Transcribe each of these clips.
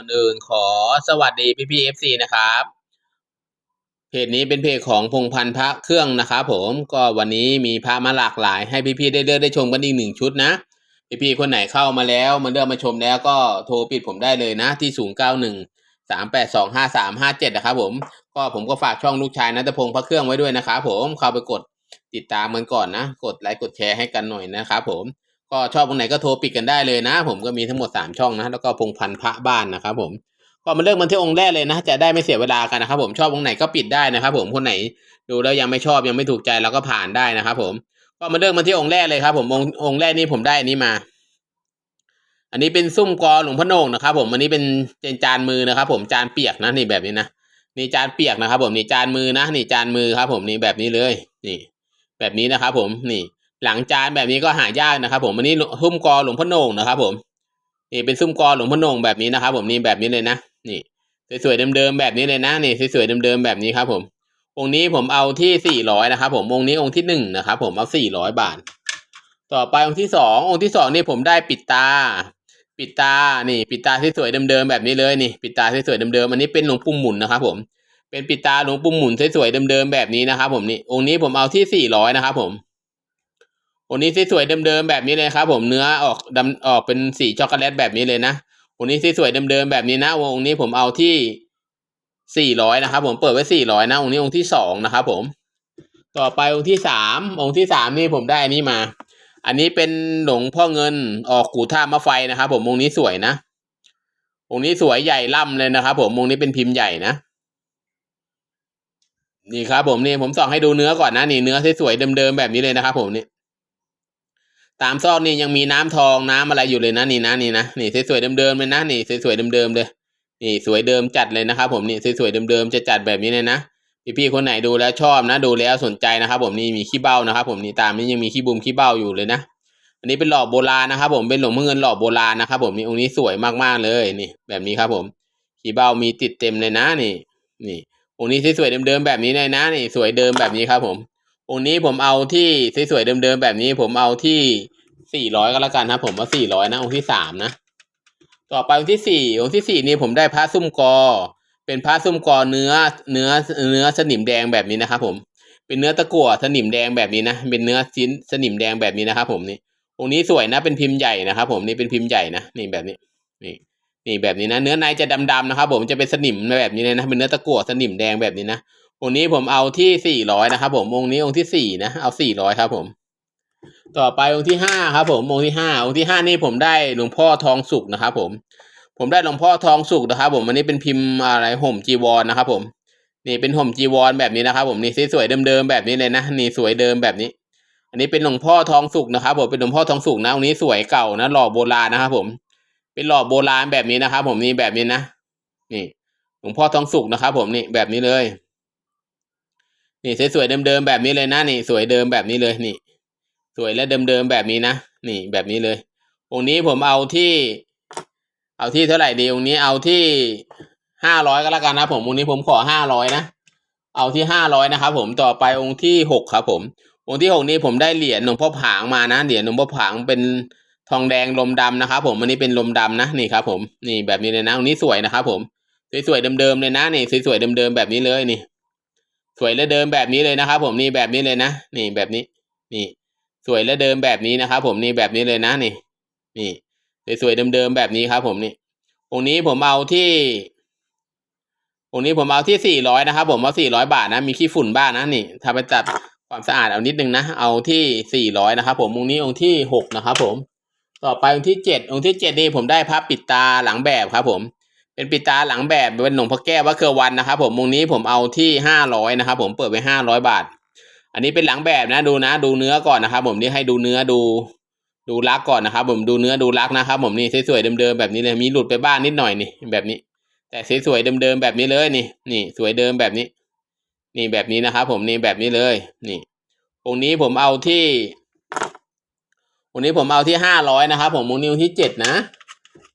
ก่อนอื่นขอสวัสดีพี่พีเอฟซีนะครับ เพจนี้เป็นเพจของพงพันธ์พระเครื่องนะครับผมก็วันนี้มีพระมาหลากหลาย ให้พี่ๆได้เลือกได้ชมกันอีกหนึ่งชุดนะ พี่ๆคนไหนเข้ามาแล้วมาเลือกมาชมแล้วก็โทรปิดผมได้เลยนะ ที่ศูนย์เก้าหนึ่งสามแปดสองห้าสามห้าเจ็ดนะครับผม ก็ผมก็ฝากช่องลูกชายนัทพงศ์พระเครื่องไว้ด้วยนะครับผมเข้าไปกดติดตามมันก่อนนะ กดไลค์กดแชร์ให้กันหน่อยนะครับผม ก็ชอบตรงไหนก็โทรปิดกันได้เลยนะ ผมก็มีทั้งหมดสามช่องนะแล้วก็พงพันพระบ้านนะครับผมก็มาเลือกมันที่องค์แรกเลยนะ จะได้ไม่เสียเวลากันนะครับผมชอบองค์ไหนก็ปิดได้นะครับผมคนไหนดูแล้วยังไม่ชอบยังไม่ถูกใจเราก็ผ่านได้นะครับผมก็มาเลือกมันที่องค์แรกเลยครับผมองค์องค์แรกนี่ผมได้อันนี้มา อันนี้เป็นซุ้มกอหลวงพ่อโหนงนะครับผมอันนี้เป็นเป็นจานมือนะครับ ผมจานเปียกนะนี่แบบนี้นะนี่จานเปียกนะครับ ผมนี่จานมือนะนี่จานมือครับ ผมนี่แบบนี้เลย นี่ แบบนี้นะครับผมนี่ หลังจานแบบนี้ก็หายากนะครับ ผมอันนี้ซุ้มกอหลวงพ่อโหน่งนะครับ ผม นี่เป็นซุ้มกอหลวงพ่อโหน่งแบบนี้นะครับ ผมนี่แบบนี้เลยนะนี่สวยๆเดิมๆแบบนี้เลยนะนี่สวยๆเดิมๆแบบนี้ครับ ผม องค์นี้ผมเอาที่สี่ร้อยนะครับ ผมองค์นี้องค์ที่หนึ่งนะครับ ผมเอาสี่ร้อยบาท ต่อไปองค์ที่สององค์ที่สองนี่ผมได้ปิดตา ปิดตานี่ปิดตาสวยๆเดิมๆแบบนี้เลยนี่ ปิดตาสวยๆเดิมๆอันนี้เป็นหลวงปู่หมุนนะครับ ผมเป็นปิดตาหลวงปู่หมุนสวยๆเดิมๆแบบนี้นะครับ ผมนี่องค์นี้ผมเอาที่สี่ร้อยนะครับ ผม องค์นี้สวยๆเดิมๆแบบนี้เลยครับ ผมเนื้อออกดำออกเป็นสีช็อกโกแลตแบบนี้เลยนะองค์นี้สวยๆเดิมๆแบบนี้นะองค์นี้ผมเอาที่สี่ร้อยนะครับ ผมเปิดไว้สี่ร้อยนะองค์นี้องค์ที่สองนะครับ ผม ต่อไปองค์ที่สามองค์ที่สามนี่ผมได้อันนี้มา อันนี้เป็นหลวงพ่อเงินออกกูท่ามะไฟนะครับผมองค์นี้สวยนะองค์นี้สวยใหญ่ล่ำเลยนะครับ ผมองค์นี้เป็นพิมพ์ใหญ่นะนี่ครับผมนี่ผมส่องให้ดูเนื้อก่อนนะนี่เนื้อสวยๆเดิมๆแบบนี้เลยนะครับผมนี่ ตามซอกนี่ยังมีน้ำทองน้ำอะไรอยู่เลยนะนี่นะนี่นะนี่สวยๆเดิมๆเลยนะนี่สวยๆเดิมๆเลย นี่สวยเดิมจัดเลยนะครับ ผมนี่สวยๆเดิมๆจะจัดแบบนี้เลยนะพี่ๆคนไหนดูแล้วชอบนะ ดูแล้วสนใจนะครับ ผมนี่มีขี้เบ้านะครับ ผมนี่ตามนี้ยังมีขี้บุมขี้เบ้าอยู่เลยนะอันนี้เป็นหล่อโบราณนะครับผมเป็นหลวงพ่อเงินหล่อโบราณนะครับผมนี่องค์นี้สวยมากๆเลยนี่แบบนี้ครับผมขี้เบ้ามีติดเต็มเลยนะนี่ นี่องค์นี้สวยๆเดิมๆแบบนี้เลยนะ นี่ สวยเดิมแบบนี้ครับผม องค์นี้ผมเอาที่สวยๆเดิมๆแบบนี้ ผมเอาที่สี่ร้อยก็แล้วกันครับผมว่าสี่ร้อยนะองค์ที่สามนะ ต่อไปองค์ที่สี่องค์ที่สี่นี่ผมได้พระซุ้มกอ เป็นพระซุ้มกอเนื้อเนื้อเนื้อสนิมแดงแบบนี้นะครับผม เป็นเนื้อตะกั่วสนิมแดงแบบนี้นะ เป็นเนื้อชิ้นสนิมแดงแบบนี้นะครับผมนี่องค์นี้สวยนะเป็นพิมพ์ใหญ่นะครับผมนี่เป็นพิมพ์ใหญ่นะนี่แบบนี้นี่นี่แบบนี้นะ เนื้อในจะดำๆนะครับผมจะเป็นสนิมแบบนี้เลยนะเป็นเนื้อตะกั่วสนิมแดงแบบนี้นะ องค์นี้ผมเอาที่สี่ร้อยนะครับผมองค์นี้องค์ที่สี่นะเอาสี่ร้อยครับผม ต่อไปองค์ที่ห้าครับ ผมองค์ที่ห้าองค์ที่ห้านี่ผมได้หลวงพ่อทองสุกนะครับผม ผมได้หลวงพ่อทองสุกนะครับผมอันนี้เป็นพิมพ์อะไรห่มจีวรนะครับ ผม นี่เป็นห่มจีวรแบบนี้นะครับ ผมนี่สวยเดิมๆแบบนี้เลยนะนี่สวยเดิมแบบนี้ อันนี้เป็นหลวงพ่อทองสุกนะครับ ผมเป็นหลวงพ่อทองสุกนะองค์นี้สวยเก่านะหล่อโบราณนะครับ ผม เป็นหล่อโบราณแบบนี้นะครับ ผมนี่แบบนี้นะนี่ หลวงพ่อทองสุกนะครับ ผมนี่แบบนี้เลย นี่สวยๆเดิมๆแบบนี้เลยนะนี่สวยเดิมแบบนี้เลยนี่ สวยและเดิมๆแบบนี้นะนี่แบบนี้เลย องค์นี้ผมเอาที่ เอาที่เท่าไหร่ดีองค์นี้เอาที่ห้าร้อยก็แล้วกันนะผมองค์นี้ผมขอห้าร้อยนะเอาที่ห้าร้อยนะครับผมต่อไปองค์ที่หกครับ ผม องค์ที่หกนี้ผมได้เหรียญหลวงพ่อผางมานะเหรียญหลวงพ่อผางเป็นทองแดงลมดำนะครับผมอันนี้เป็นลมดำนะนี่ครับ ผมนี่แบบนี้เลยนะองค์นี้สวยนะครับผมสวยๆเดิมๆเลยนะนี่สวยๆเดิมๆแบบนี้เลยนี่ สวยและเดิมแบบนี้เลยนะครับผมนี่แบบนี้เลยนะนี่แบบนี้ นี่ สวยและเดิมแบบนี้นะครับผมนี่แบบนี้เลยนะนี่ นี่สวยๆเดิมๆแบบนี้ครับ ผมนี่องค์นี้ผมเอาที่องค์นี้ผมเอาที่สี่ร้อยนะครับ ผมเอาสี่ร้อยบาทนะมีขี้ฝุ่นบ้างนะนี่ถ้าไปจัดความสะอาดเอานิดนึงนะเอาที่สี่ร้อยนะครับ ผมองค์นี้องค์ที่หกนะครับ ผม ต่อไปองค์ที่เจ็ดองค์ที่เจ็ดนี่ผมได้พระปิดตาหลังแบบครับ ผม เป็นปิดตาหลังแบบเป็นหลวงพ่อแก้ววัดเครือวันนะครับผมองนี้ผมเอาที่ห้าร้อยนะครับผมเปิดไว้ห้าร้อยบาท อันนี้เป็นหลังแบบนะดูนะดูเนื้อก่อนนะครับ ผมนี่ให้ดูเนื้อดู ดูรักก่อนนะครับ ผมดูเนื้อดูรักนะครับ ผมนี่สวยๆเดิมๆแบบนี้เลยมีหลุดไปบ้างนิดหน่อยนี่แบบนี้ แต่สวยๆเดิมๆแบบนี้เลยนี่ นี่สวยเดิมแบบนี้ นี่แบบนี้นะครับ ผมนี่แบบนี้เลย นี่องค์นี้ผมเอาที่องนี้ผมเอาที่ห้าร้อยนะครับผมองนี้ที่เจ็ดนะ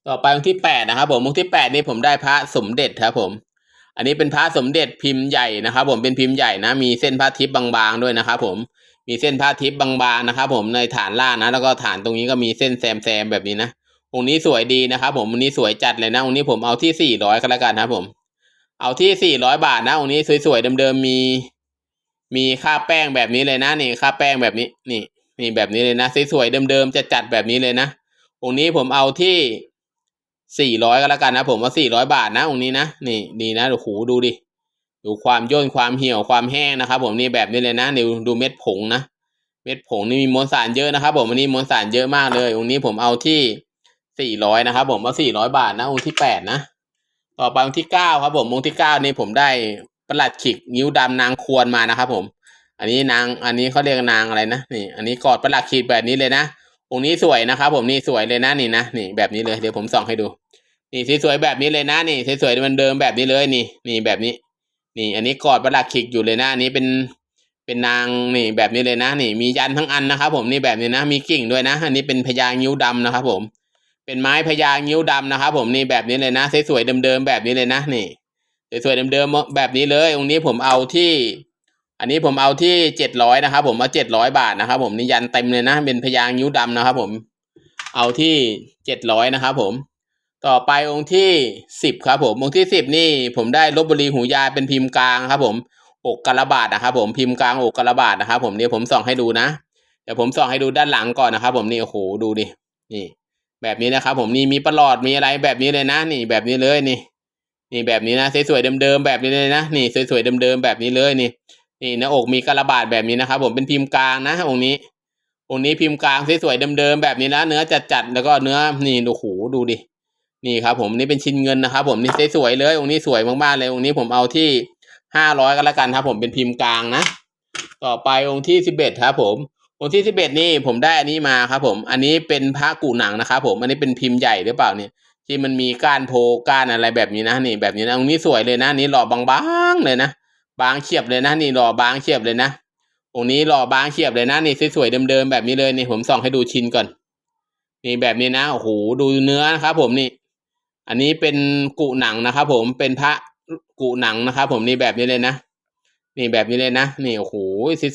ต่อไปองค์ที่แปดนะครับผมองค์ที่แปดนี่ผมได้พระสมเด็จครับผม อันนี้เป็นพระสมเด็จพิมพ์ใหญ่นะครับผมเป็นพิมพ์ใหญ่นะ มีเส้นพระทิพย์บางๆด้วยนะครับผมมีเส้นพระทิพย์บางๆนะครับผมในฐานล่างนะ แล้วก็ฐานตรงนี้ก็มีเส้นแซมๆแบบนี้นะองค์นี้สวยดีนะครับผมองค์นี้สวยจัดเลยนะองค์นี้ผมเอาที่สี่ร้อยก็แล้วกันครับผม เอาที่สี่ร้อยบาทนะองค์นี้สวยๆเดิมๆมี มีค่าแป้งแบบนี้เลยนะนี่ค่าแป้งแบบนี้นี่นี่แบบนี้เลยนะสวยๆเดิมๆจะจัดแบบนี้เลยนะองค์นี้ผมเอาที่ สี่ร้อยก็แล้วกันนะ ผมว่าสี่ร้อยบาทนะองค์นี้นะนี่ดีนะโอ้โหดูดิดูความย่นความเหี่ยวความแห้งนะครับ ผมนี่แบบนี้เลยนะนี่ดูเม็ดผงนะเม็ดผงนี่มีมวลสารเยอะนะครับผมอันนี้มวลสารเยอะมากเลยองค์นี้ผมเอาที่สี่ร้อยนะครับ ผมเอาสี่ร้อยบาทนะองค์ที่แปดนะต่อไปองค์ที่เก้าครับผมองค์ที่เก้านี่ผมได้ประหลัดขิกนิ้วดำนางควรมานะครับ ผม อันนี้นางอันนี้เขาเรียกนางอะไรนะนี่ อันนี้กอดประหลัดขีดแบบนี้เลยนะ องค์นี้สวยนะครับผมนี่สวยเลยนะนี่นะนี่แบบนี้เลยเดี๋ยวผมส่องให้ดู นี่สวยๆแบบนี้เลยนะนี่สวยๆมันเดิมแบบนี้เลยนี่ นี่แบบนี้ นี่ อันนี้กอดประหลัดขิกอยู่เลยนะอันนี้เป็นเป็นนางนี่แบบนี้เลยนะ นี่ มียันทั้งอันนะครับผมนี่แบบนี้นะ มีกิ่งด้วยนะ อันนี้เป็นพญางิ้วดำนะครับผม เป็นไม้พญางิ้วดำนะครับผมนี่แบบนี้เลยนะสวยๆเดิมๆแบบนี้เลยนะ นี่สวยๆเดิมๆแบบนี้เลยองค์นี้ผมเอาที่ อันนี้ผมเอาที่เจ็ดร้อยนะครับ ผมเอาเจ็ดร้อยบาทนะครับ ผมนี่ยันเต็มเลยนะ เป็นพญางยิ้วดำนะครับ ผม เอาที่เจ็ดร้อยนะครับผม ต่อไปองค์ที่สิบครับ ผมองค์ที่สิบนี่ ผมได้ลบบุรีหูยาเป็นพิมพ์กลางครับ ผมอกกระบาดนะครับ ผมพิมพ์กลางอกกระบาดนะครับ ผมเนี่ยผมส่องให้ดูนะเดี๋ยวผมส่องให้ดูด้านหลังก่อนนะครับ ผมนี่โอ้โหดูดินี่ แบบนี้นะครับ ผมนี่มีประหลอดมีอะไรแบบนี้เลยนะ นี่แบบนี้เลยนี่ นี่แบบนี้นะสวยๆเดิมๆแบบนี้เลยนะนี่สวยๆเดิมๆแบบนี้เลยนี่ นี่หน้าอกมีกระบาดแบบนี้นะครับผมเป็นพิมพ์กลางนะองค์นี้ องค์นี้พิมพ์กลางสวยๆเดิมๆแบบนี้นะเนื้อจัดๆแล้วก็เนื้อนี่ดูหูดูดินี่ครับผมนี่เป็นชิ้นเงินนะครับผมนี่สวยๆเลยองค์นี้สวยมากๆเลยองค์นี้ผมเอาที่ห้าร้อยก็แล้วกันครับผมเป็นพิมพ์กลางนะ ต่อไปองค์ที่สิบเอ็ดครับผมองค์ที่สิบเอ็ดนี่ผมได้อันนี้มาครับผม อันนี้เป็นพระกูหนังนะครับผมอันนี้เป็นพิมพ์ใหญ่หรือเปล่าเนี่ยที่มันมีก้านโพก้านอะไรแบบนี้นะนี่แบบนี้นะองค์นี้สวยเลยนะนี่หล่อบางๆเลยนะ บางเฉียบเลยนะนี่หล่อบางเฉียบเลยนะองค์นี้หล่อบางเฉียบเลยนะนี่สวยๆเดิมๆแบบนี้เลยนี่ผมส่องให้ดูชิ้นก่อน นี่แบบนี้นะโอ้โหดูเนื้อนะครับผมนี่ อันนี้เป็นกุหนังนะครับผมเป็นพระกุหนังนะครับผมนี่แบบนี้เลยนะนี่แบบนี้เลยนะนี่โอ้โห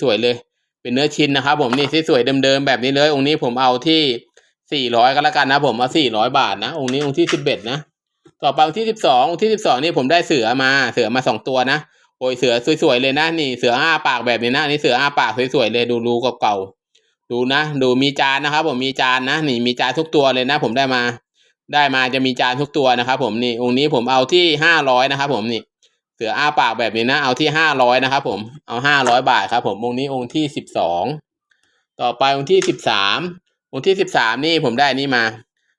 สวยๆเลย เป็นเนื้อชิ้นนะครับผมนี่สวยๆเดิมๆแบบนี้เลย องค์นี้ผมเอาที่สี่ร้อยก็แล้วกันนะผมเอาสี่ร้อยบาทนะองค์นี้องค์ที่สิบเอ็ดนะต่อไปองค์ที่สิบสององค์ที่สิบสองนี่ผมได้เสือมาเสือมาสองตัวนะ โอ้ยเสือสวยๆเลยนะนี่เสืออ้าปากแบบนี้นะนี่เสืออ้าปากสวยๆเลยดูรูเก่าๆดูนะดูมีจานนะครับ ผมมีจานนะนี่มีจานทุกตัวเลยนะ ผมได้มา ได้มาจะมีจานทุกตัวนะครับผมนี่องค์นี้ผมเอาที่ห้าร้อยนะครับผมนี่ เสืออ้าปากแบบนี้นะ เอาที่ห้าร้อยนะครับผมเอาห้าร้อยบาทครับ ผมองค์นี้องค์ที่สิบสองต่อไปองค์ที่สิบสามองค์ที่สิบสามนี่ผมได้นนี้มา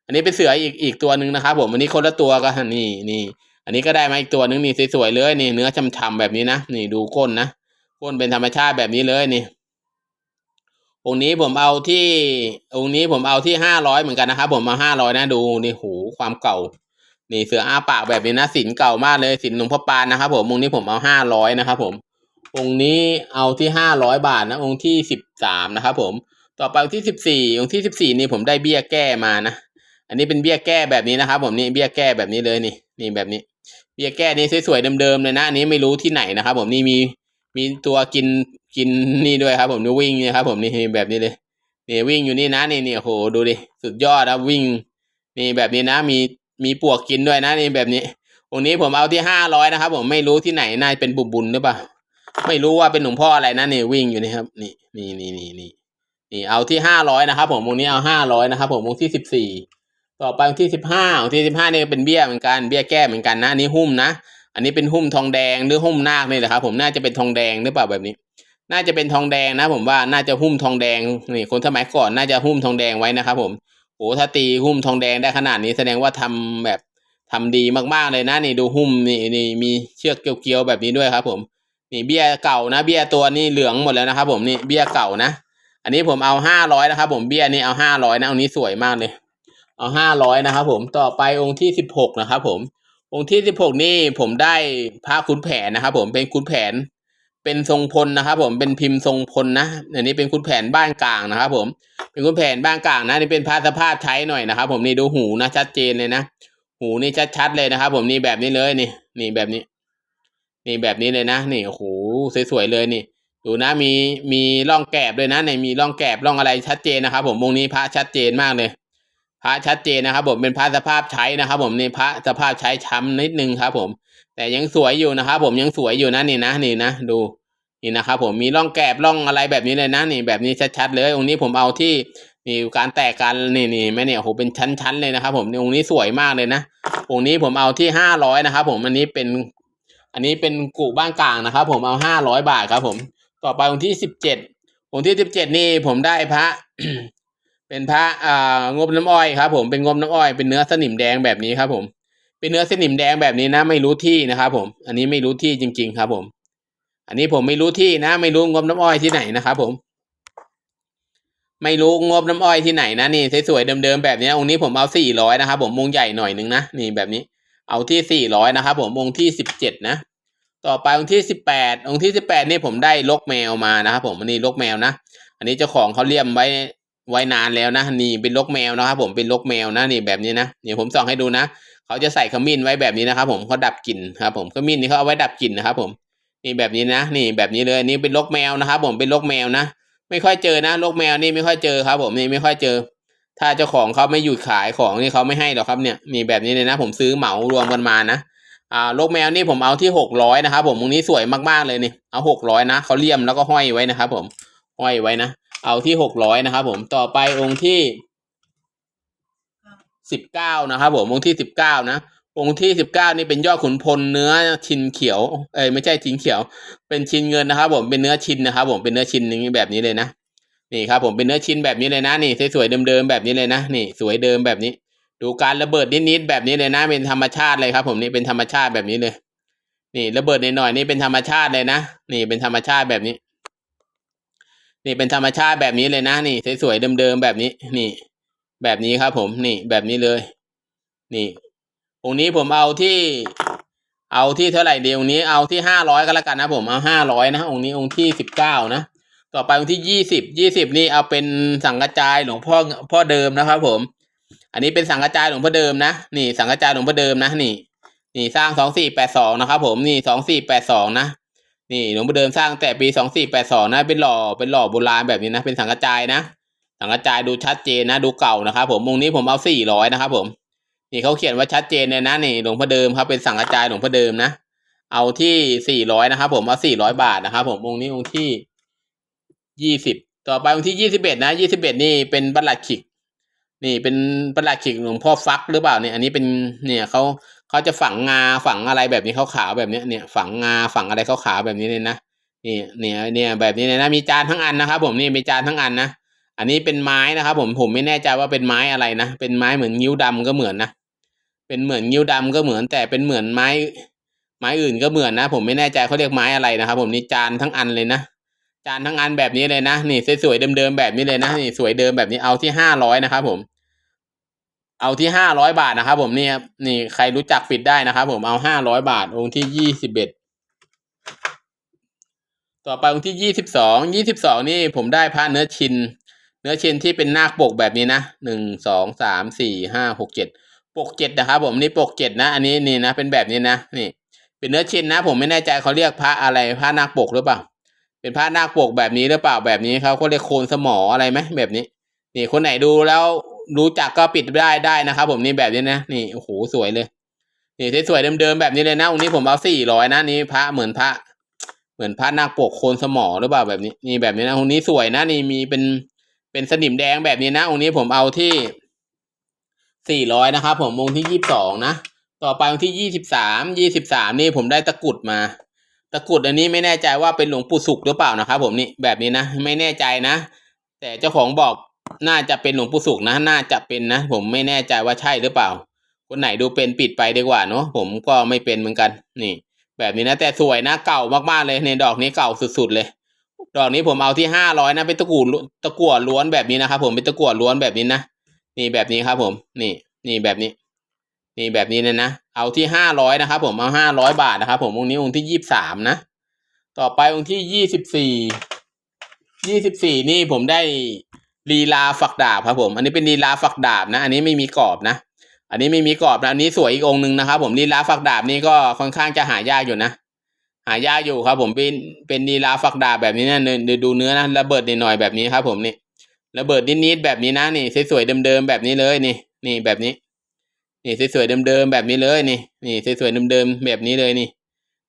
อันนี้เป็นเสืออีกอีกตัวหนึ่งนะครับผมอันนี้คนละตัวก็นี่นี่ อันนี้ก็ได้มาอีกตัวนึงนี่สวยๆเลยนี่ เนื้อช่ำๆแบบนี้นะนี่ดูก้นนะก้นเป็นธรรมชาติแบบนี้เลยนี่องค์นี้ผมเอาที่องค์นี้ผมเอาที่ห้าร้อยเหมือนกันนะครับผมเอาห้าร้อยนะดูนี่หูความเก่า นี่เสืออ้าปากแบบนี้นะสินเก่ามากเลยสินหลวงพ่อปานนะครับผมองค์นี้ผมเอาห้าร้อยนะครับผมองค์นี้เอาที่ห้าร้อยบาทนะองค์ที่สิบสามนะครับผม ต่อไปองค์ที่สิบสี่องค์ที่สิบสี่นี่ผมได้เบี้ยแก้มานะอันนี้เป็นเบี้ยแก้แบบนี้นะครับผมนี่เบี้ยแก้แบบนี้เลยนี่นี่แบบนี้ เบี้ยแก้นี่สวยๆเดิมๆเลยนะอันนี้ไม่รู้ที่ไหนนะครับ ผมนี่มีมีตัวกินกินนี่ด้วยครับ ผมนี่วิ่งนี่ครับ ผมนี่แบบนี้เลยนี่วิ่งอยู่นี่นะนี่นี่โหดูดิสุดยอดนะวิ่ง นี่แบบนี้นะ มีมีปวกกินด้วยนะนี่แบบนี้องนี้ผมเอาที่ห้าร้อยนะครับผมไม่รู้ที่ไหนน่าเป็นบุบบุญหรือเปล่าไม่รู้ว่าเป็นหลวงพ่ออะไรนะนี่วิ่งอยู่นี่ครับ นี่นี่นี่นี่นี่นี่เอาที่ห้าร้อยนะครับ ผมองนี้เอาห้าร้อยนะครับผมองที่สิบสี่ ต่อไปที่สิบห้าที่สิบห้านี่เป็นเบี้ยเหมือนกันเบี้ยแก้เหมือนกันนะอันนี้หุ้มนะ อันนี้เป็นหุ้มทองแดงหรือหุ้มนาคนี่แหละครับ ผมน่าจะเป็นทองแดงหรือเปล่าแบบนี้ น่าจะเป็นทองแดงนะ ผมว่าน่าจะหุ้มทองแดงนี่คนสมัยก่อนน่าจะหุ้มทองแดงไว้นะครับ ผมโอ้ถ้าตีหุ้มทองแดงได้ขนาดนี้แสดงว่าทำแบบทำดีมากๆเลยนะนี่ดูหุ้มนี่นี่มีเชือกเกลียวๆแบบนี้ด้วยครับ ผม นี่เบี้ยเก่านะ เบี้ยตัวนี่เหลืองหมดแล้วนะครับ ผมนี่เบี้ยเก่านะ อันนี้ผมเอาห้าร้อยนะครับ ผมเบี้ยนี่เอาห้าร้อยนะอันนี้สวยมากเลย เอาห้าร้อยนะครับผมต่อไปองค์ที่สิบหกนะครับผม องค์ที่สิบหกนี่ผมได้พระขุนแผนนะครับผมเป็นขุนแผน เป็นทรงพลนะครับ ผมเป็นพิมพ์ทรงพลนะอันนี้เป็นขุนแผนบ้านกลางนะครับผมเป็นขุนแผนบ้านกลางนะนี่เป็นพระสภาพใช้หน่อยนะครับ ผมนี่ดูหูนะชัดเจนเลยนะหูนี่ชัดๆเลยนะครับ ผมนี่แบบนี้เลยนี่นี่แบบนี้ นี่แบบนี้เลยนะนี่โอ้โหสวยๆเลยนี่ดูนะมีมีร่องแกบด้วยนะในมีร่องแกบร่องอะไรชัดเจนนะครับ ผมวงนี้พระชัดเจนมากเลย พระชัดเจนนะครับผมเป็นพระสภาพใช้นะครับ ผมนี่พระสภาพใช้ช้ำนิดนึงครับ ผม แต่ยังสวยอยู่นะครับ ผมยังสวยอยู่นะนี่นะนี่นะดูนี่นะครับผมมีร่องแกบร่องอะไรแบบนี้เลยนะนี่แบบนี้ชัดๆเลยองค์นี้ผมเอาที่นี่การแตกกันนี่นี่แม่เนี่ยโหเป็นชั้นๆเลยนะครับ ผมองค์นี้สวยมากเลยนะองค์นี้ผมเอาที่ห้าร้อยนะครับ ผมอันนี้เป็น อันนี้เป็นกูบ้านกลางนะครับ ผมเอาห้าร้อยบาทครับ ผม ต่อไปองค์ที่สิบเจ็ดองค์ที่สิบเจ็ดนี่ผมได้พระ เป็นพระอ่างบน้ำอ้อยครับผมเป็นงบน้ำอ้อยเป็นเนื้อสนิมแดงแบบนี้ครับ ผม เป็นเนื้อสนิมแดงแบบนี้นะ ไม่รู้ที่นะครับผม อันนี้ไม่รู้ที่จริง ๆ ครับ ผม อันนี้ผมไม่รู้ที่นะ ไม่รู้งบน้ำอ้อยที่ไหนนะครับผม ไม่รู้งบน้ำอ้อยที่ไหนนะนี่สวยๆเดิมๆแบบนี้องค์นี้ผมเอาสี่ร้อยนะครับผมองค์ใหญ่หน่อยหนึ่งนะนี่แบบนี้ เอาที่สี่ร้อยนะครับผมองค์ที่สิบเจ็ดนะต่อไปองค์ที่สิบแปดองค์ที่สิบแปดนี่ผมได้ลกแมวมานะครับผมอันนี้ลกแมวนะอันนี้เจ้าของเขาเลี่ยมไว้ ไว้นานแล้วนะนี่เป็นลกแมวนะครับผมเป็นลกแมวนะนี่แบบนี้นะนี่ผมส่องให้ดูนะเขาจะใส่ขมิ้นไว้แบบนี้นะครับ ผมเขาดับกลิ่นครับ ผมขมิ้นนี่เขาเอาไว้ดับกลิ่นนะครับ ผมนี่แบบนี้นะนี่แบบนี้เลยนนี้เป็นลกแมวนะครับ ผมเป็นลกแมวนะไม่ค่อยเจอนะลกแมวนี่ไม่ค่อยเจอครับ ผมนี่ไม่ค่อยเจอ ถ้าเจ้าของเขาไม่หยุดขายของนี่เขาไม่ให้หรอกครับเนี่ยนี่แบบนี้เลยนะ ผมซื้อเหมารวมกันมานะอ่าลกแมวนี่ผมเอาที่หกร้อยนะครับผมตรงนี้สวยมากๆเลยนี่เอาหกร้อยนะเขาเลี่ยมแล้วก็ห้อยไว้นะครับผม ห้อยไว้นะ เอาที่หกร้อยนะครับผมต่อไปองค์ที่สิบเก้านะครับผมองค์ที่สิบเก้านะองค์ที่สิบเก้านี่เป็นยอดขุนพลเนื้อชินเขียว เอ้ยไม่ใช่ชินเขียว เป็นชินเงินนะครับผมเป็นเนื้อชินนะครับผมเป็นเนื้อชินอย่างนี้แบบนี้เลยนะนี่ครับผมเป็นเนื้อชินแบบนี้เลยนะนี่สวยๆเดิมๆแบบนี้เลยนะนี่ สวยเดิมแบบนี้ ดูการระเบิดนิดๆแบบนี้เลยนะ เป็นธรรมชาติเลยครับ ผมนี่เป็นธรรมชาติแบบนี้เลย นี่ระเบิดหน่อยๆนี่เป็นธรรมชาติเลยนะนี่เป็นธรรมชาติแบบนี้ นี่เป็นธรรมชาติแบบนี้เลยนะนี่สวยๆเดิมๆแบบนี้ นี่ แบบนี้ครับ ผมนี่แบบนี้เลย นี่องค์นี้ผมเอาที่ เอาที่เท่าไหร่เดีองค์นี้เอาที่ห้าร้อยก็แล้วกันนะผมเอาห้าร้อยนะองค์นี้องค์ที่สิบเก้านะต่อไปองค์ที่ยี่สิบยี่สิบนี่เอาเป็นสังกระจายหลวงพ่อพ่อเดิมนะครับ ผม อันนี้เป็นสังกระจายหลวงพ่อเดิมนะนี่ สังกระจายหลวงพ่อเดิมนะนี่ นี่สร้างสองสี่แปดสองนะครับ ผมนี่สองสี่แปดสองนะ นี่หลวงพ่อเดิมสร้างแต่ปีสองสี่แปดสองนะเป็นหล่อเป็นหล่อโบราณแบบนี้นะเป็นสังกระจายนะสังกระจายดูชัดเจนนะดูเก่านะครับผมองค์นี้ผมเอาสี่ร้อยนะครับผมนี่เขาเขียนว่าชัดเจนเลยนะนี่หลวงพ่อเดิมครับเป็นสังกระจายหลวงพ่อเดิมนะเอาที่สี่ร้อยนะครับผมเอาสี่ร้อยบาทนะครับผมองค์นี้องค์ที่ยี่สิบต่อไปองค์ที่ยี่สิบเอ็ดนะยี่สิบเอ็ดนี่เป็นบัลลัดขิก นี่เป็นประหลัดขิกหลวงพ่อฟักหรือเปล่าเนี่ยอันนี้เป็นเนี่ยเขาเขาจะฝังงาฝังอะไรแบบนี้ขาวๆแบบนี้เนี่ยฝังงาฝังอะไรขาวๆแบบนี้เลยนะนี่เนี่ยเนี่ยแบบนี้เลยนะมีจานทั้งอันนะครับผมนี่มีจานทั้งอันนะอันนี้เป็นไม้นะครับผมผมไม่แน่ใจว่าเป็นไม้อะไรนะเป็นไม้เหมือนนิ้วดำก็เหมือนนะเป็นเหมือนนิ้วดำก็เหมือน แต่เป็นเหมือนไม้ ไม้อื่นก็เหมือนนะ ผมไม่แน่ใจเขาเรียกไม้อะไรนะครับผมนี่จานทั้งอันเลยนะ จานทั้งอันแบบนี้เลยนะนี่สวยๆเดิมๆแบบนี้เลยนะนี่สวยเดิมแบบนี้เอาที่ห้าร้อยนะครับผม เอาที่ห้าร้อยบาทนะครับผมนี่ครับนี่ใครรู้จักปิดได้นะครับผมเอาห้าร้อยบาท องค์ที่ยี่สิบเอ็ดต่อไปองค์ที่ยี่สิบสองยี่สิบสองนี่ผมได้พระเนื้อชิน เนื้อชินที่เป็นนาคปกแบบนี้นะหนึ่งสองสามสี่ห้าหกเจ็ดปกเจ็ดนะครับผมนี่ปกเจ็ดนะ อันนี้นี่นะเป็นแบบนี้นะนี่ เป็นเนื้อชินนะ ผมไม่แน่ใจเขาเรียกพระอะไรพระนาคปกหรือเปล่า เป็นพระนาคปกแบบนี้หรือเปล่าแบบนี้เขาเขาเรียกโคนสมออะไรไหมแบบนี้ นี่คนไหนดูแล้วรู้จักก็ปิดได้ได้นะครับ ผมนี่แบบนี้นะนี่โอ้โหสวยเลย นี่สวยเดิมๆแบบนี้เลยนะองค์นี้ผมเอาสี่ร้อยนะนี่พระเหมือนพระ เหมือนพระนาคปกโคนสมอหรือเปล่าแบบนี้ นี่แบบนี้นะองค์นี้สวยนะนี่มีเป็นเป็นสนิมแดงแบบนี้นะองค์นี้ผมเอาที่สี่ร้อยนะครับผมองค์ที่ยี่สิบสองนะต่อไปองค์ที่ยี่สิบสามยี่สิบสามนี่ผมได้ตะกุดมา ตะกรุดอันนี้ไม่แน่ใจว่าเป็นหลวงปู่สุขหรือเปล่านะครับผมนี่แบบนี้นะ ไม่แน่ใจนะ แต่เจ้าของบอกน่าจะเป็นหลวงปู่สุขนะ น่าจะเป็นนะ ผมไม่แน่ใจว่าใช่หรือเปล่า คนไหนดูเป็นปิดไปดีกว่าเนาะผมก็ไม่เป็นเหมือนกัน นี่ แบบนี้นะ แต่สวยนะเก่ามากๆเลยในดอกนี้เก่าสุดๆเลย ดอกนี้ผมเอาที่ห้าร้อยนะเป็นตะกรุดตะกั่วล้วนแบบนี้นะครับผมเป็นตะกั่วล้วนแบบนี้นะนี่แบบนี้ครับผม นี่ นี่แบบนี้ นี่แบบนี้เลยนะ เอาที่ห้าร้อยนะครับ ผมเอาห้าร้อยบาทนะครับ ผมองค์นี้องค์ที่ยี่สิบสามนะ ต่อไปองค์ที่ยี่สิบสี่ยี่สิบสี่นี่ผมได้ลีลาฝักดาบครับผม อันนี้เป็นลีลาฝักดาบนะ อันนี้ไม่มีกรอบนะ อันนี้ไม่มีกรอบนะอันนี้สวยอีกองค์หนึ่งนะครับ ผมลีลาฝักดาบนี่ก็ค่อนข้างจะหายากอยู่นะ หายากอยู่ครับ ผมเป็นเป็นลีลาฝักดาบแบบนี้นะดูดูเนื้อนะระเบิดหน่อยๆแบบนี้ครับ ผมนี่ระเบิดนิดๆแบบนี้นะนี่สวยๆเดิมๆแบบนี้เลยนี่ นี่แบบนี้ นี่สวยๆเดิมๆแบบนี้เลยนี่ นี่สวยๆเดิมๆแบบนี้เลยนี่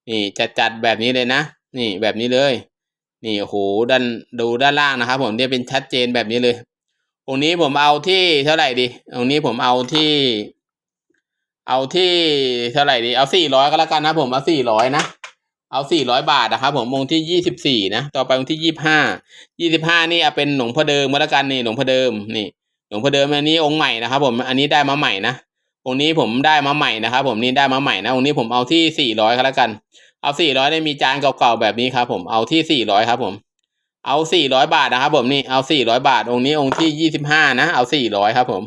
นี่จัดๆแบบนี้เลยนะ นี่แบบนี้เลย นี่โอ้โหด้านดูด้านล่างนะครับ ผมเนี่ยเป็นชัดเจนแบบนี้เลยตรงนี้ผมเอาที่เท่าไหร่ดีตรงนี้ผมเอาที่ เอาที่เท่าไหร่ดี เอาสี่ร้อยก็แล้วกันนะผมเอาสี่ร้อยนะเอาสี่ร้อยบาทนะครับผมองที่ยี่สิบสี่นะ ต่อไปองที่ยี่บห้า ยี่สิบห้านี่เอาเป็นหลวงพ่อเดิมก็แล้วกันนี่หลวงพ่อเดิมนี่ หลวงพ่อเดิมอันนี้องค์ใหม่นะครับผม อันนี้ได้มาใหม่นะ องนี้ผมได้มาใหม่นะครับผมนี่ได้มาใหม่นะองนี้ผมเอาที่สี่ร้อยก็แล้วกัน เอาสี่ร้อยได้มีจานเก่าๆแบบนี้ครับ ผมเอาที่สี่ร้อยครับ ผม เอาสี่ร้อยบาทนะครับผมนี่เอาสี่ร้อยบาท องนี้องค์ที่ยี่สิบห้านะเอาสี่ร้อยครับ ผม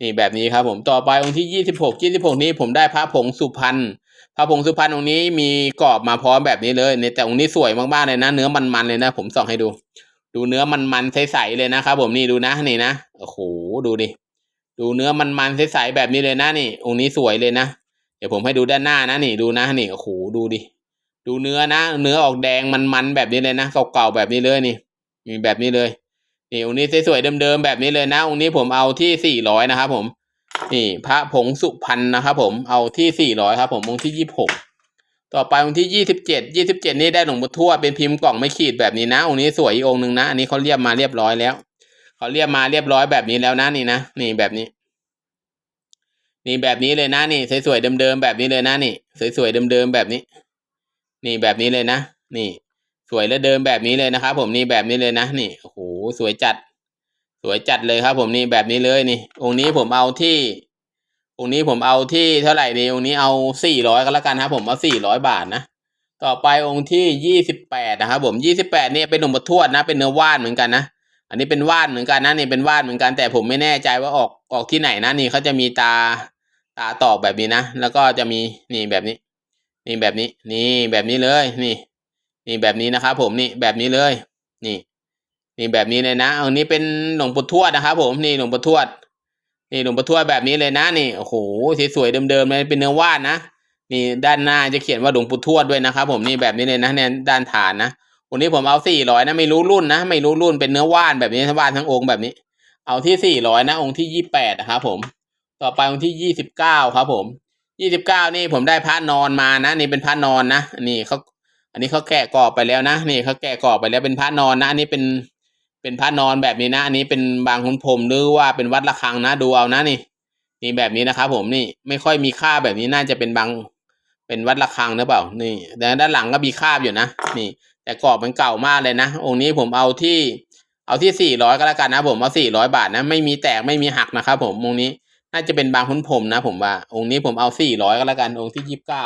นี่แบบนี้ครับ ผมต่อไปองค์ที่ยี่สิบหกยี่สิบหกนี้ผมได้พระผงสุพรรณพระผงสุพรรณองค์นี้มีกรอบมาพร้อมแบบนี้เลยเนี่ยแต่องค์นี้สวยมากๆเลยนะ เนื้อมันๆเลยนะ ผมส่องให้ดู ดูเนื้อมันๆใสๆเลยนะครับผมนี่ดูนะนี่นะโอ้โหดูดิ ดูเนื้อมันๆใสๆแบบนี้เลยนะนี่องค์นี้สวยเลยนะ เดี๋ยวผมให้ดูด้านหน้านะนี่ดูนะนี่โอ้โหดูดิดูเนื้อนะ เนื้อออกแดงมันๆแบบนี้เลยนะเก่าๆแบบนี้เลยนี่มีแบบนี้เลยนี่องค์นี้สวยๆเดิมๆแบบนี้เลยนะองค์นี้ผมเอาที่สี่ร้อยนะครับผม นี่พระผงสุพรรณนะครับผมเอาที่สี่ร้อยครับ ผมองค์ที่ยี่สิบหกต่อไปองค์ที่ยี่สิบเจ็ดยี่สิบเจ็ดนี่ได้หลวงปู่ทวดเป็นพิมพ์กล่องไม่ขีดแบบนี้นะองค์นี้สวยอีกองค์หนึ่งนะอันนี้เขาเรียบมาเรียบร้อยแล้ว เขาเรียบมาเรียบร้อยแบบนี้แล้วนะนี่นะนี่แบบนี้ นี่แบบนี้เลยนะนี่สวยๆเดิมๆแบบนี้เลยนะนี่สวยๆเดิมๆแบบนี้ นี่แบบนี้เลยนะนี่ สวยและเดิมแบบนี้เลยนะครับผมนี่แบบนี้เลยนะนี่โอ้โหสวยจัด สวยจัดเลยครับ ผมนี่แบบนี้เลยนี่ องค์นี้ผมเอาที่องค์นี้ผมเอาที่เท่าไหร่ดีองค์นี้เอาสี่ร้อยก็แล้วกันครับผมเอาสี่ร้อยบาทนะต่อไปองค์ที่ยี่สิบแปดนะครับผมยี่สิบแปดนี่เป็นหลวงปู่ทวดนะ เป็นเนื้อว่านเหมือนกันนะ อันนี้เป็นว่านเหมือนกันนะนี่เป็นว่านเหมือนกันแต่ผมไม่แน่ใจว่าออกออกที่ไหนนะนี่เขาจะมีตาตาตอกแบบนี้นะแล้วก็จะมีนี่แบบนี้ นี่แบบนี้ นี่แบบนี้เลย นี่ นี่แบบนี้นะครับผมนี่แบบนี้เลย นี่ นี่แบบนี้เลยนะอันนี้เป็นหลวงปู่ทวดนะครับผมนี่หลวงปู่ทวด นี่หลวงปู่ทวดแบบนี้เลยนะนี่โอ้โหสวยๆเดิมๆเลยเป็นเนื้อว่านนะนี่ด้านหน้าจะเขียนว่าหลวงปู่ทวดด้วยนะครับผมนี่แบบนี้เลยนะเนี่ยด้านฐานนะ วันนี้ผมเอาสี่ร้อยนะ ไม่รู้รุ่นนะ ไม่รู้รุ่นเป็นเนื้อว่านแบบนี้ทั้งว่านทั้งองค์แบบนี้ เอาที่สี่ร้อยนะ องค์ที่ยี่แปดนะครับผม ต่อไปองค์ที่ยี่สิบเก้าครับผมยี่สิบเก้านี่ผมได้พระนอนมานะ นี่เป็นพระนอนนะนี่เขาอันนี้เขาแกะกรอบไปแล้วนะ นี่เขาแกะกรอบไปแล้วเป็นพระนอนนะอันนี้เป็นเป็นพระนอนแบบนี้นะ อันนี้เป็นบางขุนพรมหรือว่าเป็นวัดระฆังนะดูเอานะนี่นี่แบบนี้นะครับผมนี่ไม่ค่อยมีค่าแบบนี้น่าจะเป็นบางเป็นวัดระฆังหรือเปล่า นี่แต่ด้านหลังก็มีคาบอยู่นะ นี่ แต่กรอบมันเก่ามากเลยนะ องค์นี้ผมเอาที่เอาที่สี่ร้อยก็แล้วกันนะผมเอาสี่ร้อยบาทนะ ไม่มีแตกไม่มีหักนะครับผมองค์นี้น่าจะเป็นบางขุนพรมนะ ผมว่า องค์นี้ผมเอาสี่ร้อยก็แล้วกัน องค์ที่ยี่สิบเก้า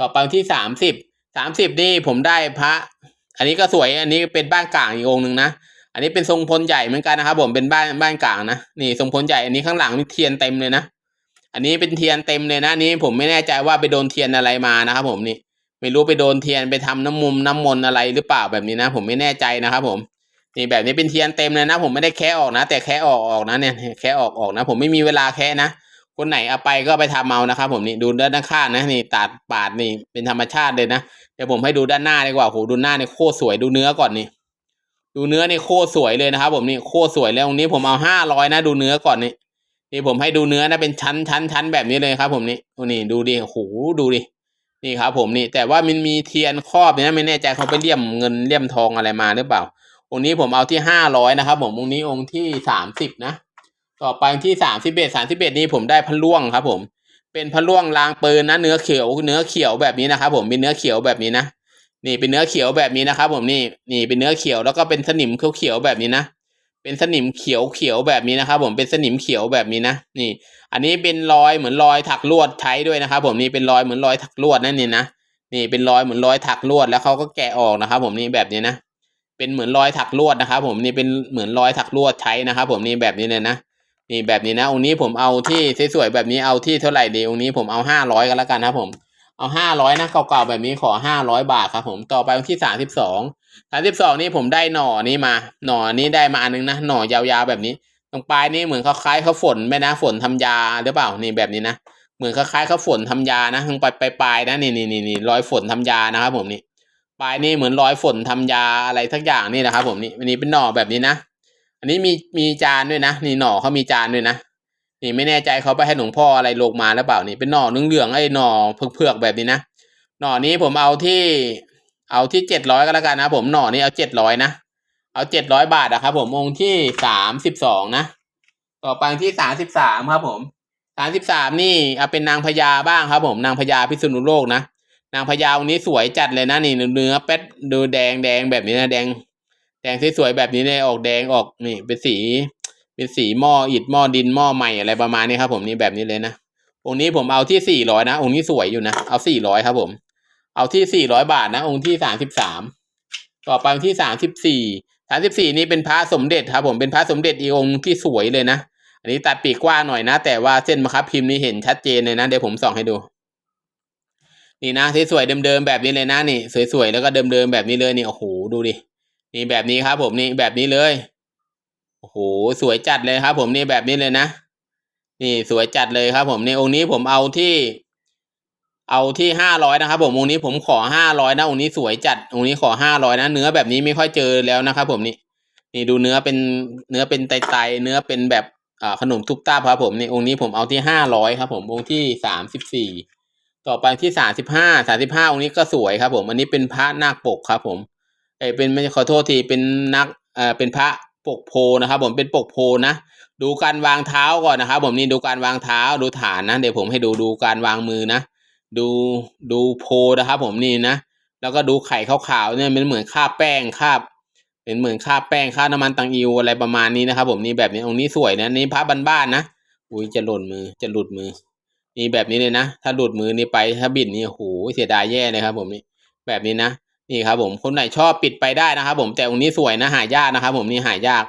ต่อไปที่สามสิบสามสิบนี่ผมได้พระ อันนี้ก็สวยอันนี้เป็นบ้านกลางอีกองค์หนึ่งนะอันนี้เป็นทรงพลใหญ่เหมือนกันนะครับผมเป็นบ้านบ้านกลางนะนี่ทรงพลใหญ่อันนี้ข้างหลังมีเทียนเต็มเลยนะอันนี้เป็นเทียนเต็มเลยนะนี้ผมไม่แน่ใจว่าไปโดนเทียนอะไรมานะครับผมนี่ ไม่รู้ไปโดนเทียนไปทำน้ำมุมน้ำมนอะไรหรือเปล่าแบบนี้นะ ผมไม่แน่ใจนะครับผมนี่แบบนี้เป็นเทียนเต็มเลยนะ ผมไม่ได้แคะออกนะ แต่แคะออกออกนะเนี่ยแคะออกออกนะ ผมไม่มีเวลาแคะนะ คนไหนเอาไปก็ไปทำเอานะครับ ผมนี่ดูด้านข้างนะนี่ตัดปาดนี่เป็นธรรมชาติเลยนะเดี๋ยวผมให้ดูด้านหน้าดีกว่าโหดูหน้าเนี่ยโคตรสวยดูเนื้อก่อนนี่ดูเนื้อนี่โคตรสวยเลยนะครับ ผมนี่โคตรสวยแล้วตรงนี้ผมเอาห้าร้อยนะ ดูเนื้อก่อนนี่นี่ผมให้ดูเนื้อนะเป็นชั้นชั้นชั้นแบบนี้เลยครับ ผมนี่โอ้นี่ดูดิโอ้โหดูดิ นี่ครับผมนี่แต่ว่ามันมีเทียนครอบเนี่ยไม่แน่ใจเขาไปเลี่ยมเงินเลี่ยมทองอะไรมาหรือเปล่า องค์นี้ผมเอาที่ห้าร้อยนะครับผมองค์นี้องค์ที่สามสิบนะ ต่อไปที่สามสิบเอ็ดสามสิบเอ็ดนี้ผมได้พะล่วงครับผม เป็นพะล่วงลางปืนนะเนื้อเขียวเนื้อเขียวแบบนี้นะครับผมเป็นเนื้อเขียวแบบนี้นะนี่เป็นเนื้อเขียวแบบนี้นะครับผมนี่นี่เป็นเนื้อเขียวแล้วก็เป็นสนิมเขียวๆแบบนี้นะ เป็นสนิมเขียวเขียวแบบนี้นะครับ ผมเป็นสนิมเขียวแบบนี้นะนี่ อันนี้เป็นรอยเหมือนรอยถักลวดใช้ด้วยนะครับ ผมนี่เป็นรอยเหมือนรอยถักลวดนั่นนี่นะนี่เป็นรอยเหมือนรอยถักลวดแล้วเขาก็แกะออกนะครับ ผมนี่แบบนี้นะเป็นเหมือนรอยถักลวดนะครับ ผมนี่เป็นเหมือนรอยถักลวดใช้นะครับ ผมนี่แบบนี้เลยนะนี่แบบนี้นะองค์นี้ผมเอาที่สวยๆแบบนี้เอาที่เท่าไหร่ดีองค์นี้ผมเอาห้าร้อยก็แล้วกันนะครับผมเอาห้าร้อยนะเก่าๆแบบนี้ขอห้าร้อยบาทครับ ผมต่อไปวันที่สามสิบสอง สามสิบสองนี่ผมได้หน่อนี้มา หน่อนี้ได้มาอันนึงนะ หน่อยาวๆแบบนี้ ตรงปลายนี่เหมือนเขาคล้ายเขาฝนไหมนะ ฝนทำยาหรือเปล่า นี่แบบนี้นะ เหมือนคล้ายๆเขาฝนทำยานะตรงปลายปลายนะนี่นี่นี่นี่รอยฝนทำยานะครับผมนี่ ปลายนี่เหมือนรอยฝนทำยาอะไรทักอย่างนี่นะครับผมนี่อันนี้เป็นหน่อแบบนี้นะ อันนี้มีมีจานด้วยนะ นี่หน่อเขามีจานด้วยนะ นี่ไม่แน่ใจเขาไปให้หลวงพ่ออะไรลงมาหรือเปล่านี่ เป็นหน่อเหลืองๆไอ้หน่อเผือกๆแบบนี้นะ หน่อนี้ผมเอาที่ เอาที่เจ็ดร้อยก็แล้วกันนะผมหน่อนี้เอาเจ็ดร้อยนะ เอาเจ็ดร้อยบาทนะครับผมองค์ที่สามสิบสองนะ ต่อไปที่สามสิบสามครับผมสามสิบสามนี่เอาเป็นนางพญาบ้างครับผมนางพญาพิษณุโลกนะนางพญาองค์นี้สวยจัดเลยนะนี่เนื้อเป็ดดูแดงแดงแบบนี้นะแดง แดงสวยๆแบบนี้เลยออกแดงออกนี่เป็นสี เป็นสีหม้ออิฐหม้อดินหม้อใหม่อะไรประมาณนี้ครับผมนี่แบบนี้เลยนะองค์นี้ผมเอาที่สี่ร้อยนะองค์นี้สวยอยู่นะเอาสี่ร้อยครับผม เอาที่สี่ร้อยบาทนะ องค์ที่สามสิบสามต่อไปองค์ที่สามสิบสี่สามสิบสี่นี่เป็นพระสมเด็จครับผมเป็นพระสมเด็จอีกองค์ที่สวยเลยนะ อันนี้ตัดปีกกว้างหน่อยนะ แต่ว่าเส้นมะครับพิมพ์นี่เห็นชัดเจนเลยนะ เดี๋ยวผมส่องให้ดู นี่นะสวยๆเดิมๆแบบนี้เลยนะนี่ สวยๆแล้วก็เดิมๆแบบนี้เลยนี่โอ้โหดูดินี่แบบนี้ครับ ผมนี่แบบนี้เลยโอ้โหสวยจัดเลยครับ ผมนี่แบบนี้เลยนะนี่สวยจัดเลยครับ ผมในองค์นี้ผมเอาที่ เอาที่ห้าร้อยนะครับผมองค์นี้ผมขอห้าร้อยนะองค์นี้สวยจัดองค์นี้ขอห้าร้อยนะ เนื้อแบบนี้ไม่ค่อยเจอแล้วนะครับผมนี่นี่ดูเนื้อเป็นเนื้อเป็นไตๆเนื้อเป็นแบบอ่าขนมทุบต้าครับผมนี่องค์นี้ผมเอาที่ห้าร้อยครับผมองค์ที่สามสิบสี่ต่อไปที่สามสิบห้าสามสิบห้าองค์นี้ก็สวยครับผมอันนี้เป็นพระนาคปกครับผมเอเป็นไม่ขอโทษทีเป็นนักเอ่อเป็นพระปกโพนะครับ ผมเป็นปกโพนะดูการวางเท้าก่อนนะครับ ผมนี่ดูการวางเท้าดูฐานนะเดี๋ยวผมให้ดูดูการวางมือนะ ดูดูโพนะครับผมนี่นะ แล้วก็ดูไข่ขาวๆเนี่ยมันเหมือนคราแป้งคราเป็นเหมือนคราแป้งคราน้ำมันตังอิวอะไรประมาณนี้นะครับผมนี่แบบนี้องค์นี้สวยนะนี่พระบ้านๆนะอุ้ยจะหล่นมือจะหลุดมือนี่แบบนี้เลยนะ ถ้าหลุดมือนี่ไปถ้าบิดนี่โอ้โหเสียดายแย่เลยครับ ผมนี่แบบนี้นะนี่ครับ ผมคนไหนชอบปิดไปได้นะครับ ผมแต่องค์นี้สวยนะ หายากนะครับ ผมนี่หายาก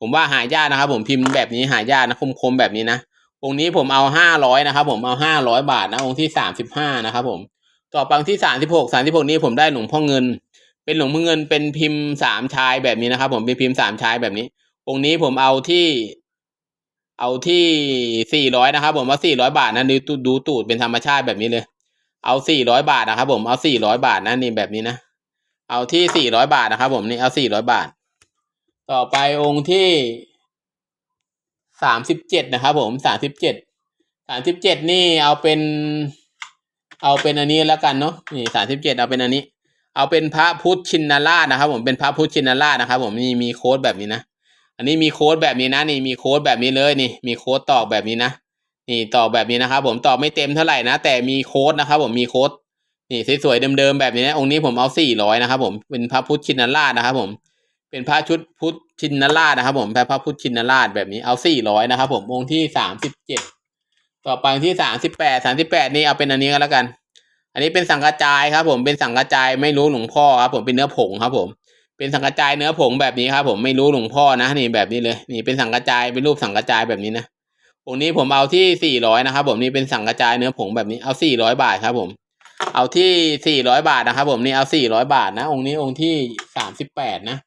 ผมว่าหายากนะครับ ผมพิมพ์แบบนี้หายากนะคมๆแบบนี้นะ องค์นี้ผมเอาห้าร้อยนะครับ ผมเอาห้าร้อยบาทนะองค์ที่สามสิบห้านะครับผมต่อไปองที่สามสิบหกสามสิบหกนี้ผมได้หลวงพ่อเงิน เป็นหลวงพ่อเงินเป็นพิมพ์สามชายแบบนี้นะครับ ผมเป็นพิมพ์สามชายแบบนี้ องค์นี้ผมเอาที่เอาที่สี่ร้อยนะครับ ผมเอาสี่ร้อยบาทนะดูตูดดูตูดเป็นธรรมชาติแบบนี้เลย เอาสี่ร้อยบาทนะครับ ผมเอาสี่ร้อยบาทนะนี่แบบนี้นะเอาที่สี่ร้อยบาทนะครับ ผมนี่เอาสี่ร้อยบาท ต่อไปองค์ที่ สามสิบเจ็ดนะครับผมสามสิบเจ็ดสามสิบเจ็ดนี่เอาเป็น เอาเป็นอันนี้แล้วกันเนาะนี่สามสิบเจ็ดเอาเป็นอันนี้ เอาเป็นพระพุทธชินราชนะครับ ผมเป็นพระพุทธชินราชนะครับ ผมนี่มีโค้ดแบบนี้นะอันนี้มีโค้ดแบบนี้นะนี่มีโค้ดแบบนี้เลยนี่ มีโค้ดตอกแบบนี้นะนี่ตอกแบบนี้นะครับ ผมตอกไม่เต็มเท่าไหร่นะแต่มีโค้ดนะครับ ผมมีโค้ดนี่สวยๆเดิมๆแบบนี้นะองค์นี้ผมเอาสี่ร้อยนะครับ ผมเป็นพระพุทธชินราชนะครับ ผม เป็นพระชุดพุทธชินราชนะครับผมพระพุทธชินราชแบบนี้เอาสี่ร้อยนะครับผมองค์ที่สามสิบเจ็ดต่อไปที่สามสิบแปดสามสิบแปดนี่เอาเป็นอันนี้ก็แล้วกัน อันนี้เป็นสังกระจายครับผมเป็นสังกระจายไม่รู้หลวงพ่อครับผมเป็นเนื้อผงครับผม เป็นสังกระจายเนื้อผงแบบนี้ครับผมไม่รู้หลวงพ่อนะนี่แบบนี้เลย นี่เป็นสังกระจายเป็นรูปสังกระจายแบบนี้นะองค์นี้ผมเอาที่สี่ร้อยนะครับผมนี่เป็นสังกระจายเนื้อผงแบบนี้เอาสี่ร้อยบาทครับผม เอาที่สี่ร้อยบาทนะครับผมนี่เอาสี่ร้อยบาทนะ องค์นี้องค์ที่สามสิบแปดนะ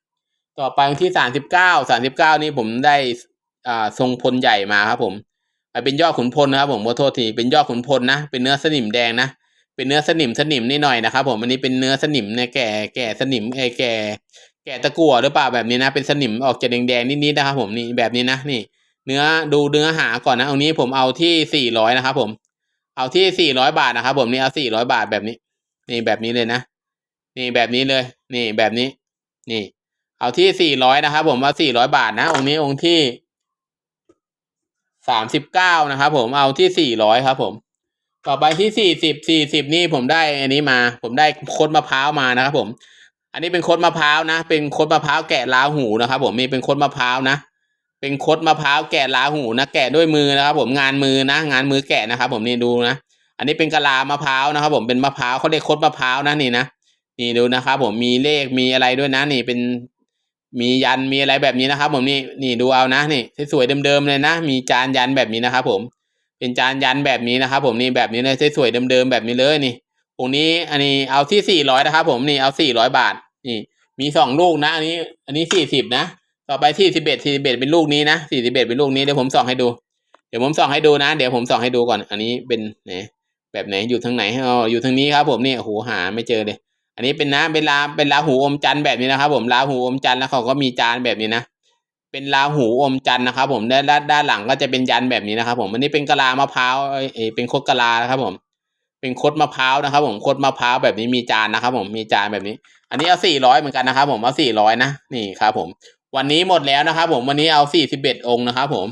ต่อไปที่สามสิบเก้าสามสิบเก้านี่ผมได้อ่าทรงพลใหญ่มาครับผมเป็นยอดขุนพลนะครับผมขอโทษทีเป็นยอดขุนพลนะเป็นเนื้อสนิมแดงนะเป็นเนื้อสนิมสนิมนิดหน่อยนะครับผมอันนี้เป็นเนื้อสนิมเนี่ยแก่แก่สนิมไอ้แก่ แก่ตะกั่วหรือเปล่าแบบนี้นะ เป็นสนิมออกจะแดงๆนิดๆนะครับผมนี่แบบนี้นะนี่ เนื้อดูเนื้อหาก่อนนะตรงนี้ผมเอาที่สี่ร้อยนะครับผมเอาที่สี่ร้อยบาทนะครับผมนี่เอาสี่ร้อยบาทแบบนี้ นี่แบบนี้เลยนะนี่แบบนี้เลย นี่แบบนี้ นี่ เอาที่สี่ร้อยนะครับ ผมเอาสี่ร้อยบาทนะ องค์นี้องค์ที่สามสิบเก้านะครับ ผมเอาที่สี่ร้อยครับผม ต่อไปที่สี่สิบสี่สิบนี่ผมได้อันนี้มา ผมได้คดมะพร้าวมานะครับ ผม อันนี้เป็นคดมะพร้าวนะ เป็นคดมะพร้าวแกะล้าหูนะครับ ผมนี่เป็นคดมะพร้าวนะ เป็นคดมะพร้าวแกะล้าหูนะ แกะด้วยมือนะครับ ผมงานมือนะ งานมือแกะนะครับ ผมนี่ดูนะ อันนี้เป็นกะลามะพร้าวนะครับ ผมเป็นมะพร้าวเขาเรียกคดมะพร้าวนะนี่นะนี่ดูนะครับ ผมมีเลขมีอะไรด้วยนะ นี่เป็น มียันมีอะไรแบบนี้นะครับ ผมนี่นี่ดูเอานะนี่สวยๆเดิมๆเลยนะ มีจานยันแบบนี้นะครับ ผมเป็นจานยันแบบนี้นะครับ ผมนี่แบบนี้เลยสวยๆเดิมๆแบบนี้เลยนี่องนี้อันนี้เอาที่สี่ร้อยนะครับ ผมนี่เอาสี่ร้อยบาทนี่มีสองลูกนะ อันนี้ อันนี้สี่สิบนะ ต่อไปที่สิบเอ็ดสี่สิบเอ็ดเป็นลูกนี้นะสี่สิบเอ็ดเป็นลูกนี้เดี๋ยวผมส่องให้ดู เดี๋ยวผมส่องให้ดูนะ เดี๋ยวผมส่องให้ดูก่อน อันนี้เป็นไหนแบบไหนอยู่ทางไหนอ๋ออยู่ทางนี้ครับ ผมนี่โอ้โหหาไม่เจอเลย อันนี้เป็นนะเป็นลาเป็นลาหูอมจันทร์แบบนี้นะครับ ผมลาหูอมจันทร์แล้วเขาก็มีจานแบบนี้นะเป็นราหูอมจันทร์นะครับผมด้านด้านหลังก็จะเป็นยันแบบนี้นะครับ ผมอันนี้เป็นกะลามะพร้าวเอเอ้ยเป็นคดกะลานะครับ ผม เป็นคดมะพร้าวนะครับ ผมคดมะพร้าวแบบนี้มีจานนะครับ ผมมีจานแบบนี้ อันนี้เอาสี่ร้อยเหมือนกันนะครับ ผมเอาสี่ร้อยนะนี่ครับ ผม วันนี้หมดแล้วนะครับ ผมวันนี้เอาสี่สิบเอ็ดองค์นะครับ ผม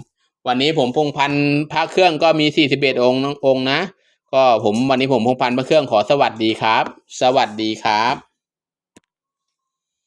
วันนี้ผมพงพันพระเครื่องก็มีสี่สิบเอ็ดองค์องค์นะ ก็ผมวันนี้ผมพงพันธ์พระเครื่องขอสวัสดีครับ สวัสดีครับ